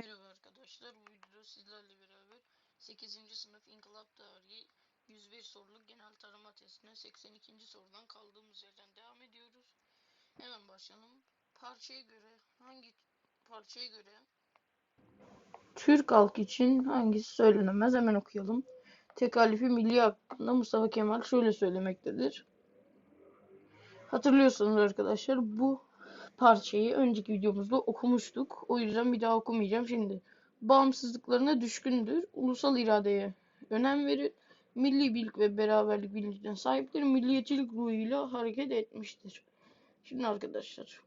Merhaba arkadaşlar. Bu videoda sizlerle beraber 8. sınıf İnkılap Tarihi 101 soruluk genel tarama testine 82. sorudan kaldığımız yerden devam ediyoruz. Hemen başlayalım. Parçaya göre hangi parçaya göre Türk halkı için hangisi söylenemez? Hemen okuyalım. Tekalifi milli hakkında Mustafa Kemal şöyle söylemektedir. Hatırlıyorsunuz arkadaşlar bu parçayı önceki videomuzda okumuştuk. O yüzden bir daha okumayacağım şimdi. Bağımsızlıklarına düşkündür. Ulusal iradeye önem verir. Milli birlik ve beraberlik bilincine sahiptir. Milliyetçilik ruhuyla hareket etmiştir. Şimdi arkadaşlar.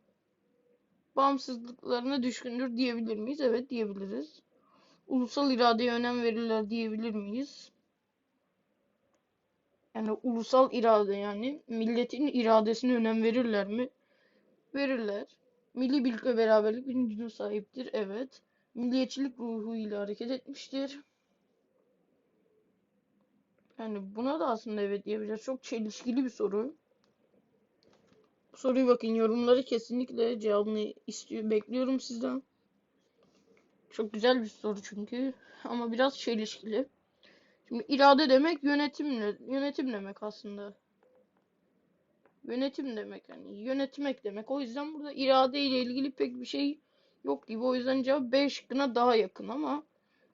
Bağımsızlıklarına düşkündür diyebilir miyiz? Evet diyebiliriz. Ulusal iradeye önem verirler diyebilir miyiz? Yani ulusal irade yani milletin iradesine önem verirler mi? Verirler. Milli birlik ve beraberlik bilincine sahiptir. Evet. Milliyetçilik ruhuyla hareket etmiştir. Yani buna da aslında evet diyebiliriz. Çok çelişkili bir soru. Soruyu bakın yorumları kesinlikle cevabını istiyor. Bekliyorum sizden. Çok güzel bir soru çünkü. Ama biraz çelişkili. Şimdi irade demek yönetimle yönetim demek aslında. Yönetim demek yani yönetmek demek. O yüzden burada irade ile ilgili pek bir şey yok gibi. O yüzden cevap B şıkkına daha yakın ama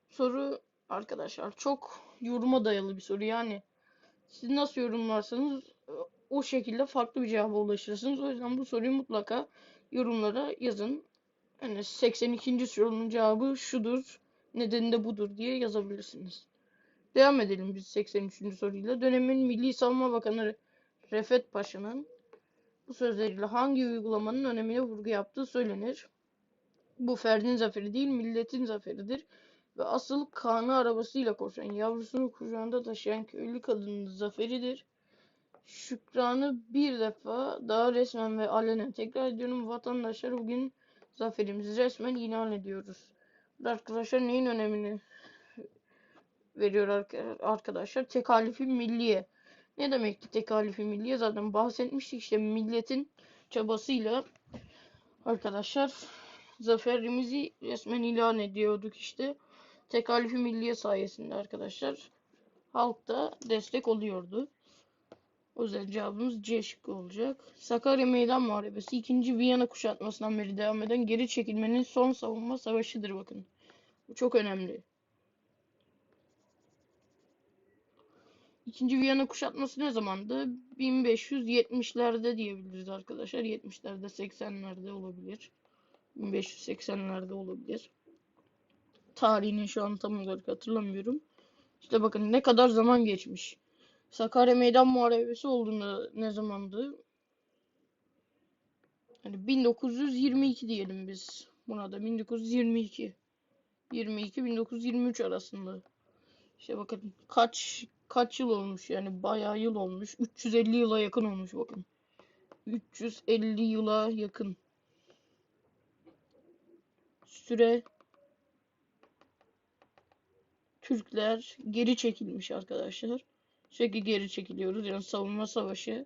soru arkadaşlar çok yoruma dayalı bir soru. Yani siz nasıl yorumlarsanız o şekilde farklı bir cevaba ulaşırsınız. O yüzden bu soruyu mutlaka yorumlara yazın. Yani 82. sorunun cevabı şudur, nedeni de budur diye yazabilirsiniz. Devam edelim biz 83. soruyla. Dönemin Milli Savunma Bakanı Refet Paşa'nın bu sözleriyle hangi uygulamanın önemine vurgu yaptığı söylenir. Bu ferdin zaferi değil, milletin zaferidir. Ve asıl kanı arabasıyla koşan, yavrusunu kucağında taşıyan köylü kadının zaferidir. Şükranı bir defa daha resmen ve alenen tekrar ediyorum. Vatandaşlar bugün zaferimizi resmen ilan ediyoruz. Arkadaşlar neyin önemini veriyor arkadaşlar? Tekalifi milliye. Ne demekti tekalifi milliye? Zaten bahsetmiştik işte milletin çabasıyla arkadaşlar zaferimizi resmen ilan ediyorduk işte. Tekalifi milliye sayesinde arkadaşlar halk da destek oluyordu. O yüzden cevabımız C şıkkı olacak. Sakarya Meydan Muharebesi 2. Viyana kuşatmasından beri devam eden geri çekilmenin son savunma savaşıdır bakın. Bu çok önemli. İkinci Viyana kuşatması ne zamandı? 1570'lerde diyebiliriz arkadaşlar. 70'lerde 80'lerde olabilir. 1580'lerde olabilir. Tarihini şu an tam olarak hatırlamıyorum. İşte bakın ne kadar zaman geçmiş. Sakarya Meydan Muharebesi olduğunda ne zamandı? Hani 1922 diyelim biz. Buna da 1922. 22 1923 arasında. İşte bakın kaç kaç yıl olmuş yani bayağı yıl olmuş. 350 yıla yakın olmuş bakın. 350 yıla yakın. Süre Türkler geri çekilmiş arkadaşlar. Sürekli geri çekiliyoruz. Yani savunma savaşı.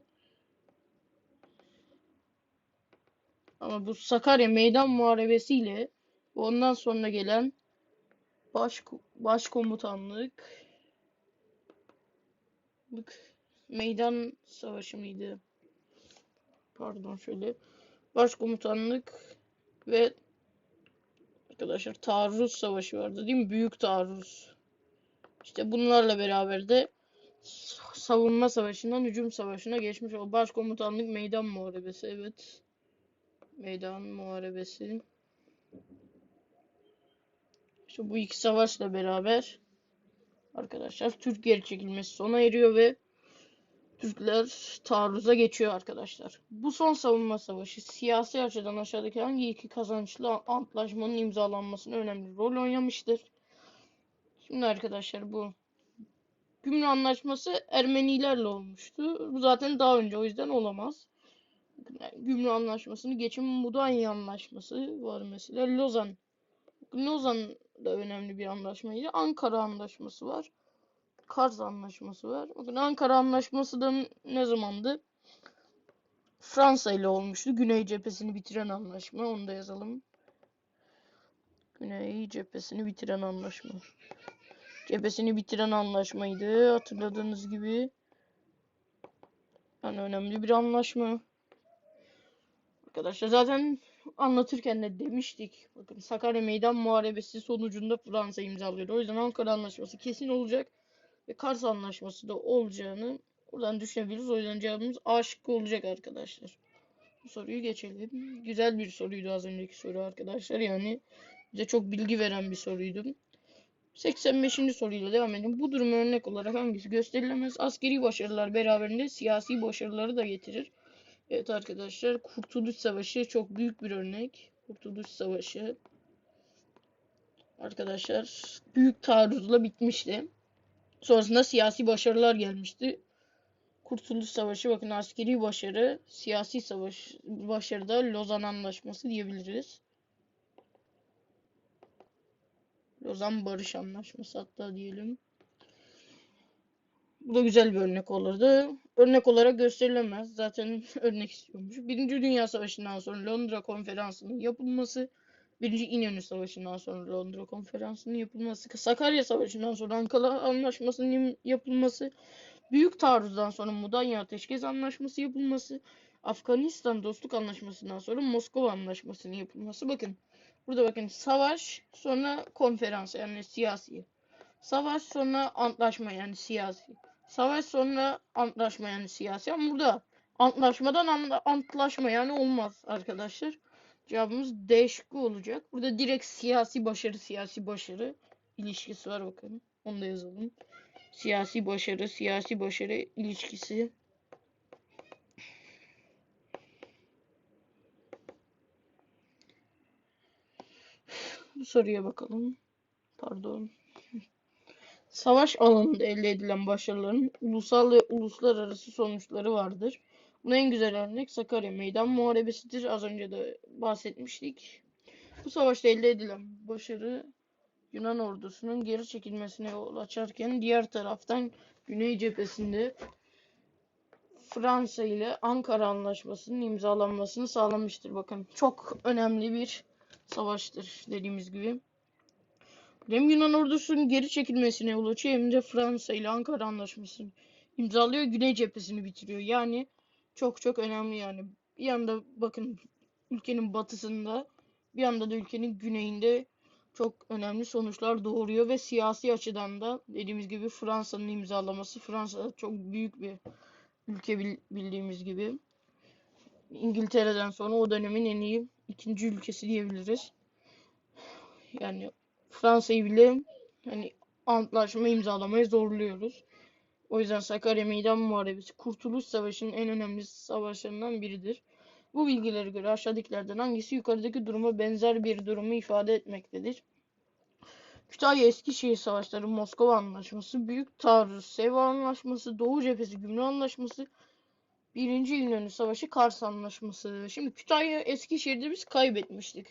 Ama bu Sakarya Meydan Muharebesi ile ondan sonra gelen baş başkomutanlık meydan savaşı mıydı? Pardon şöyle. Başkomutanlık ve arkadaşlar taarruz savaşı vardı değil mi? Büyük taarruz. İşte bunlarla beraber de savunma savaşından hücum savaşına geçmiş o başkomutanlık meydan muharebesi evet. Meydan muharebesi. İşte bu iki savaşla beraber arkadaşlar Türk geri çekilmesi sona eriyor ve Türkler taarruza geçiyor arkadaşlar. Bu son savunma savaşı siyasi açıdan aşağıdaki hangi iki kazançlı antlaşmanın imzalanmasına önemli rol oynamıştır? Şimdi arkadaşlar bu Gümrük Anlaşması Ermenilerle olmuştu. Bu zaten daha önce o yüzden olamaz. Gümrük Anlaşması'nı geçim Mudanya Anlaşması var mesela. Lozan. Lozan da önemli bir anlaşmaydı. Ankara Anlaşması var. Kars Anlaşması var. Bakın Ankara Anlaşması da ne zamandı? Fransa ile olmuştu. Güney cephesini bitiren anlaşma. Onu da yazalım. Güney cephesini bitiren anlaşma. Cephesini bitiren anlaşmaydı. Hatırladığınız gibi. Yani önemli bir anlaşma. Arkadaşlar zaten anlatırken de demiştik. Bakın Sakarya Meydan Muharebesi sonucunda Fransa imzalıyordu. O yüzden Ankara Anlaşması kesin olacak. Ve Kars Anlaşması da olacağını buradan düşünebiliriz. O yüzden cevabımız A şıkkı olacak arkadaşlar. Bu soruyu geçelim. Güzel bir soruydu az önceki soru arkadaşlar. Yani bize çok bilgi veren bir soruydu. 85. soruyla devam edelim. Bu durum örnek olarak hangisi gösterilemez? Askeri başarılar beraberinde siyasi başarıları da getirir. Evet arkadaşlar Kurtuluş Savaşı çok büyük bir örnek. Kurtuluş Savaşı arkadaşlar büyük taarruzla bitmişti. Sonrasında siyasi başarılar gelmişti. Kurtuluş Savaşı bakın askeri başarı, siyasi savaş başarıda Lozan Anlaşması diyebiliriz. Lozan Barış Anlaşması hatta diyelim. Bu da güzel bir örnek olurdu. Örnek olarak gösterilemez. Zaten örnek istiyormuş. Birinci Dünya Savaşı'ndan sonra Londra Konferansı'nın yapılması, Birinci İnönü Savaşı'ndan sonra Londra Konferansı'nın yapılması, Sakarya Savaşı'ndan sonra Ankara Anlaşması'nın yapılması, Büyük Taarruz'dan sonra Mudanya Ateşkes Anlaşması yapılması, Afganistan Dostluk Anlaşması'ndan sonra Moskova Anlaşması'nın yapılması. Bakın burada bakın savaş sonra konferans yani siyasi. Savaş sonra antlaşma yani siyasi. Savaş sonra antlaşma yani siyasi. Ama burada antlaşmadan ant- antlaşma yani olmaz arkadaşlar. Cevabımız D şıkkı olacak. Burada direkt siyasi başarı siyasi başarı ilişkisi var bakın. Onu da yazalım. Siyasi başarı siyasi başarı ilişkisi. Bu soruya bakalım. Pardon. Savaş alanında elde edilen başarıların ulusal ve uluslararası sonuçları vardır. Buna en güzel örnek Sakarya Meydan Muharebesi'dir. Az önce de bahsetmiştik. Bu savaşta elde edilen başarı Yunan ordusunun geri çekilmesine yol açarken diğer taraftan Güney cephesinde Fransa ile Ankara Anlaşması'nın imzalanmasını sağlamıştır. Bakın çok önemli bir savaştır dediğimiz gibi. Hem Yunan ordusunun geri çekilmesine yol açıyor hem de Fransa ile Ankara Anlaşması'nı imzalıyor. Güney cephesini bitiriyor. Yani çok çok önemli yani. Bir yanda bakın ülkenin batısında bir yanda da ülkenin güneyinde çok önemli sonuçlar doğuruyor ve siyasi açıdan da dediğimiz gibi Fransa'nın imzalaması. Fransa çok büyük bir ülke bil- bildiğimiz gibi. İngiltere'den sonra o dönemin en iyi ikinci ülkesi diyebiliriz. Yani Fransa'yı bile hani antlaşma imzalamaya zorluyoruz. O yüzden Sakarya Meydan Muharebesi Kurtuluş Savaşı'nın en önemli savaşlarından biridir. Bu bilgilere göre aşağıdakilerden hangisi yukarıdaki duruma benzer bir durumu ifade etmektedir? Kütahya Eskişehir Savaşları Moskova Anlaşması, Büyük Taarruz Seva Anlaşması, Doğu Cephesi Gümrük Anlaşması, Birinci İnönü Savaşı Kars Anlaşması. Şimdi Kütahya Eskişehir'de biz kaybetmiştik.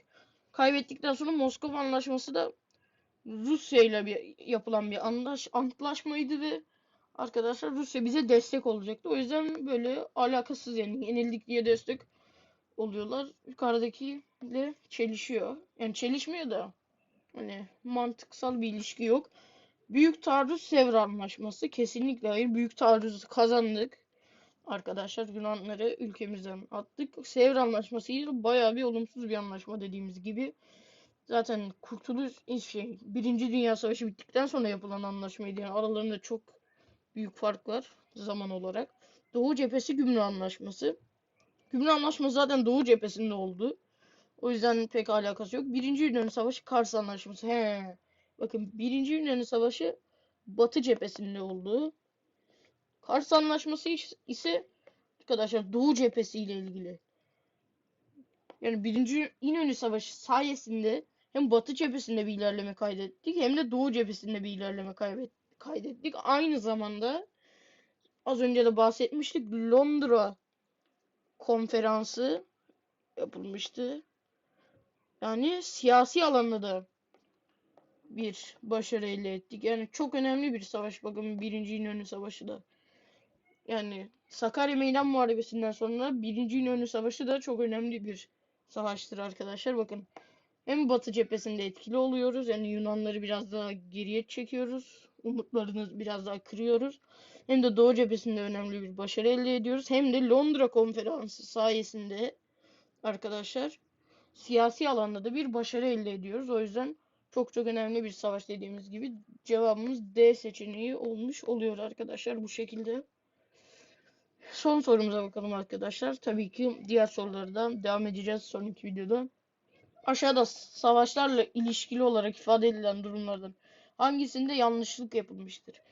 Kaybettikten sonra Moskova Anlaşması da Rusya ile bir yapılan bir anlaş, antlaşmaydı ve arkadaşlar Rusya bize destek olacaktı. O yüzden böyle alakasız yani yenildik diye destek oluyorlar. Yukarıdakiyle çelişiyor. Yani çelişmiyor da hani mantıksal bir ilişki yok. Büyük Taarruz Sevr Anlaşması kesinlikle hayır. Büyük Taarruz'u kazandık. Arkadaşlar Yunanları ülkemizden attık. Sevr Anlaşması bayağı bir olumsuz bir anlaşma dediğimiz gibi. Zaten kurtuluş şey, Birinci Dünya Savaşı bittikten sonra yapılan anlaşmaydı. Yani aralarında çok büyük fark var zaman olarak. Doğu Cephesi Gümrük Anlaşması. Gümrük Anlaşması zaten Doğu cephesinde oldu. O yüzden pek alakası yok. Birinci Yunan Savaşı Kars Anlaşması. He. Bakın Birinci Yunan Savaşı Batı cephesinde oldu. Kars Anlaşması is- ise arkadaşlar Doğu cephesi ile ilgili. Yani Birinci İnönü Savaşı sayesinde hem Batı cephesinde bir ilerleme kaydettik hem de Doğu cephesinde bir ilerleme kaydettik. Aynı zamanda az önce de bahsetmiştik Londra konferansı yapılmıştı. Yani siyasi alanda da bir başarı elde ettik. Yani çok önemli bir savaş. Bakın Birinci İnönü Savaşı da. Yani Sakarya Meydan Muharebesi'nden sonra Birinci İnönü Savaşı da çok önemli bir savaştır arkadaşlar. Bakın Hem Batı cephesinde etkili oluyoruz. Yani Yunanları biraz daha geriye çekiyoruz. Umutlarını biraz daha kırıyoruz. Hem de Doğu cephesinde önemli bir başarı elde ediyoruz. Hem de Londra Konferansı sayesinde arkadaşlar siyasi alanda da bir başarı elde ediyoruz. O yüzden çok çok önemli bir savaş dediğimiz gibi cevabımız D seçeneği olmuş oluyor arkadaşlar bu şekilde. Son sorumuza bakalım arkadaşlar. Tabii ki diğer soruları da devam edeceğiz sonraki videoda. Aşağıda savaşlarla ilişkili olarak ifade edilen durumlardan hangisinde yanlışlık yapılmıştır?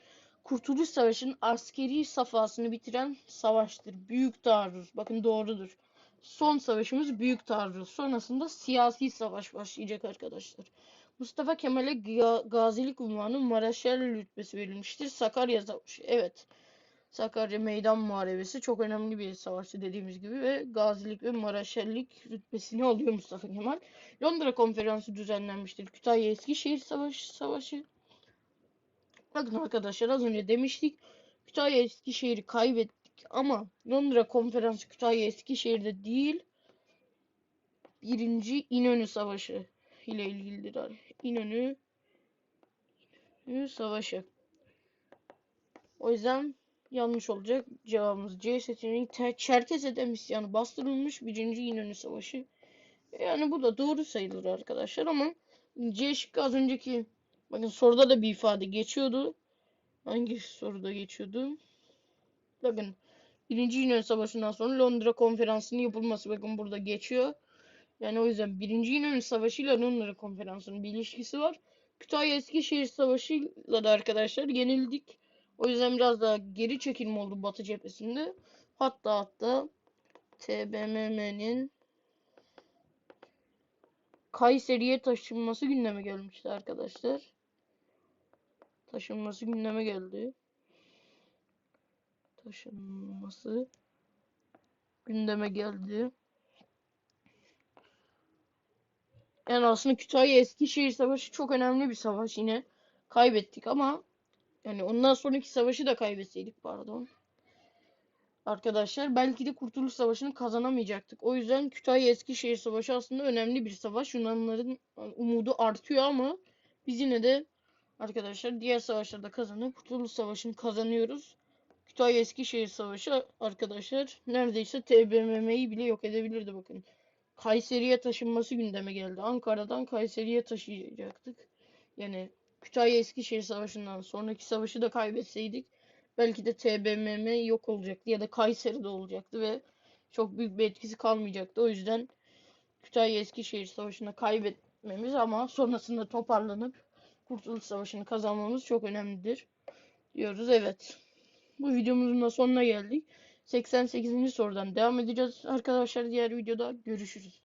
Kurtuluş Savaşı'nın askeri safhasını bitiren savaştır. Büyük taarruz. Bakın doğrudur. Son savaşımız büyük taarruz. Sonrasında siyasi savaş başlayacak arkadaşlar. Mustafa Kemal'e ga- gazilik unvanı Maraşel rütbesi verilmiştir. Sakarya Savaşı. Evet. Sakarya Meydan Muharebesi çok önemli bir savaştı dediğimiz gibi ve gazilik ve maraşellik rütbesini alıyor Mustafa Kemal. Londra Konferansı düzenlenmiştir. Kütahya Eskişehir Savaşı Savaşı. Bakın arkadaşlar az önce demiştik. Kütahya Eskişehir'i kaybettik ama Londra Konferansı Kütahya Eskişehir'de değil. Birinci İnönü Savaşı ile ilgilidir. İnönü, İnönü Savaşı. O yüzden yanlış olacak. Cevabımız C seçeneği. Te- Çerkeze'de isyanı bastırılmış. Birinci İnönü Savaşı. Yani bu da doğru sayılır arkadaşlar ama C şıkkı az önceki bakın soruda da bir ifade geçiyordu. Hangi soruda geçiyordu? Bakın Birinci İnönü Savaşı'ndan sonra Londra Konferansı'nın yapılması bakın burada geçiyor. Yani o yüzden Birinci İnönü Savaşı ile Londra Konferansı'nın bir ilişkisi var. Kütahya Eskişehir Savaşı'yla da arkadaşlar yenildik. O yüzden biraz daha geri çekilme oldu Batı cephesinde. Hatta hatta TBMM'nin Kayseri'ye taşınması gündeme gelmişti arkadaşlar. Taşınması gündeme geldi. Taşınması gündeme geldi. Yani aslında Kütahya Eskişehir Savaşı çok önemli bir savaş yine. Kaybettik ama yani ondan sonraki savaşı da kaybetseydik pardon. Arkadaşlar belki de Kurtuluş Savaşı'nı kazanamayacaktık. O yüzden Kütahya Eskişehir Savaşı aslında önemli bir savaş. Yunanlıların umudu artıyor ama biz yine de arkadaşlar diğer savaşlarda kazanıp Kurtuluş Savaşı'nı kazanıyoruz. Kütahya Eskişehir Savaşı arkadaşlar neredeyse TBMM'yi bile yok edebilirdi bakın. Kayseri'ye taşınması gündeme geldi. Ankara'dan Kayseri'ye taşıyacaktık. Yani Kütahya Eskişehir Savaşı'ndan sonraki savaşı da kaybetseydik belki de TBMM yok olacaktı ya da Kayseri'de olacaktı ve çok büyük bir etkisi kalmayacaktı. O yüzden Kütahya Eskişehir Savaşı'nda kaybetmemiz ama sonrasında toparlanıp Kurtuluş Savaşı'nı kazanmamız çok önemlidir diyoruz. Evet. Bu videomuzun da sonuna geldik. 88. sorudan devam edeceğiz arkadaşlar diğer videoda görüşürüz.